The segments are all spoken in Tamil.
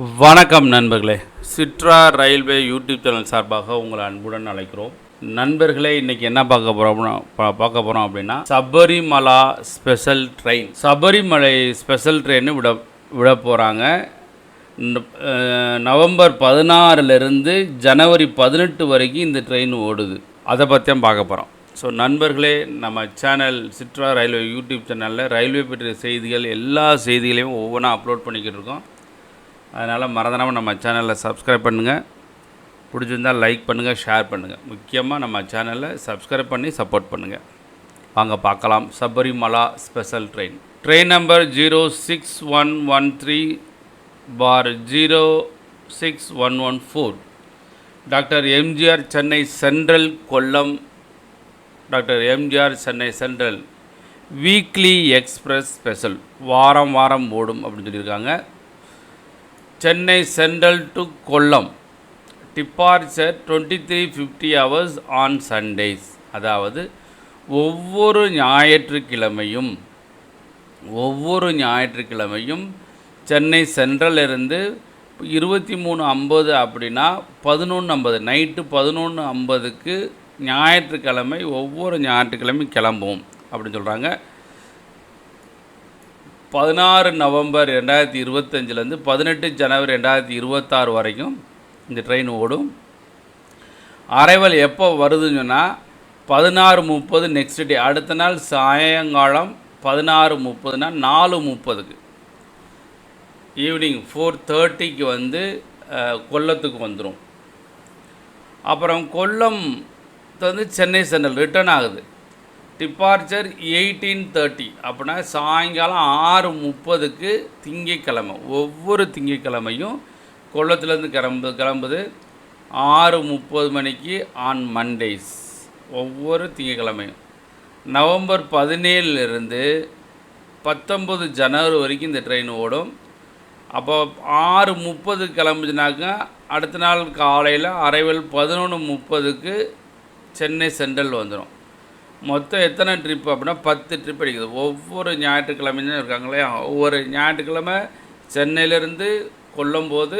வணக்கம் நண்பர்களே. சிட்ரா ரயில்வே யூடியூப் சேனல் சார்பாக உங்களை அன்புடன் அழைக்கிறோம். நண்பர்களே இன்னைக்கு என்ன பார்க்க போகிறோம்னா பார்க்க போகிறோம் அப்படின்னா Sabarimala special train. Sabarimala special train விட விட போகிறாங்க நவம்பர் பதினாறுலேருந்து ஜனவரி பதினெட்டு வரைக்கும் இந்த ட்ரெயின் ஓடுது. அதை பற்றி தான் பார்க்க போகிறோம் ஸோ நண்பர்களே நம்ம சேனல் சிட்ரா ரயில்வே யூடியூப் சேனலில் ரயில்வே பற்றிய செய்திகள் எல்லா செய்திகளையும் ஒவ்வொன்றா அப்லோட் பண்ணிக்கிட்டு இருக்கோம். அதனால் மறந்துடாமல் நம்ம சேனலில் சப்ஸ்கிரைப் பண்ணுங்கள் பிடிச்சிருந்தால் லைக் பண்ணுங்கள் ஷேர் பண்ணுங்கள் முக்கியமாக நம்ம சேனலை சப்ஸ்கிரைப் பண்ணி சப்போர்ட் பண்ணுங்கள் வாங்க பார்க்கலாம். Sabarimala special train train number zero six one one three four zero six one one four doctor MGR Chennai central Kollam doctor MGR Chennai central weekly express special வாரம் வாரம் ஓடும் அப்படின்னு சொல்லியிருக்காங்க. Chennai central to Kollam. Departure twenty three fifty hours on Sundays அதாவது ஒவ்வொரு ஞாயிற்றுக்கிழமையும் ஒவ்வொரு ஞாயிற்றுக்கிழமையும் சென்னை சென்ட்ரல் இருந்து இருபத்தி மூணு ஐம்பது அப்படின்னா பதினொன்று ஐம்பது நைட்டு பதினொன்று ஐம்பதுக்கு ஞாயிற்றுக்கிழமை ஒவ்வொரு ஞாயிற்றுக்கிழமையும் கிளம்பும் அப்படின்னு சொல்கிறாங்க பதினாறு நவம்பர் ரெண்டாயிரத்தி இருபத்தஞ்சிலேருந்து பதினெட்டு ஜனவரி ரெண்டாயிரத்தி இருபத்தாறு வரைக்கும் இந்த ட்ரெயின் ஓடும். அரைவல் எப்போ வருதுன்னு சொன்னால் பதினாறு முப்பது நெக்ஸ்ட் டே அடுத்த நாள் சாயங்காலம் பதினாறு முப்பதுனா நாலு முப்பதுக்கு. ஈவினிங் ஃபோர் தேர்ட்டிக்கு வந்து கொல்லத்துக்கு வந்துடும் அப்புறம் கொல்லம் வந்து சென்னை சென்ட்ரல் ரிட்டர்ன் ஆகுது. டிபார்ச்சர் எயிட்டீன் தேர்ட்டி அப்படின்னா சாயங்காலம் ஆறு முப்பதுக்கு திங்கக்கிழமை ஒவ்வொரு திங்கக்கிழமையும் கொல்லத்துலேருந்து கிளம்பு கிளம்புது ஆறு முப்பது மணிக்கு ஆன் மண்டேஸ் ஒவ்வொரு திங்கக்கிழமையும் நவம்பர் பதினேழுலேருந்து பத்தொம்பது ஜனவரி வரைக்கும் இந்த ட்ரெயின் ஓடும். அப்போ ஆறு முப்பது கிளம்புச்சுனாக்கா அடுத்த நாள் காலையில் அரைவல் பதினொன்று முப்பதுக்கு சென்னை சென்ட்ரல் வந்துடும் மொத்தம் எத்தனை ட்ரிப் அப்படின்னா பத்து ட்ரிப் அடிக்குது. ஒவ்வொரு ஞாயிற்றுக்கிழமையும் இருக்காங்களே ஒவ்வொரு ஞாயிற்றுக்கிழமை சென்னையிலேருந்து கொல்லும் போது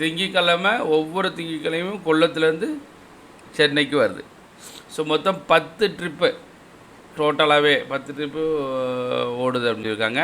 திங்கிக்கிழமை ஒவ்வொரு திங்கிக்கிழமையும் கொல்லத்துலேருந்து சென்னைக்கு வருது. ஸோ மொத்தம் பத்து ட்ரிப்பு டோட்டலாகவே பத்து ட்ரிப்பு ஓடுது அப்படின்னு இருக்காங்க.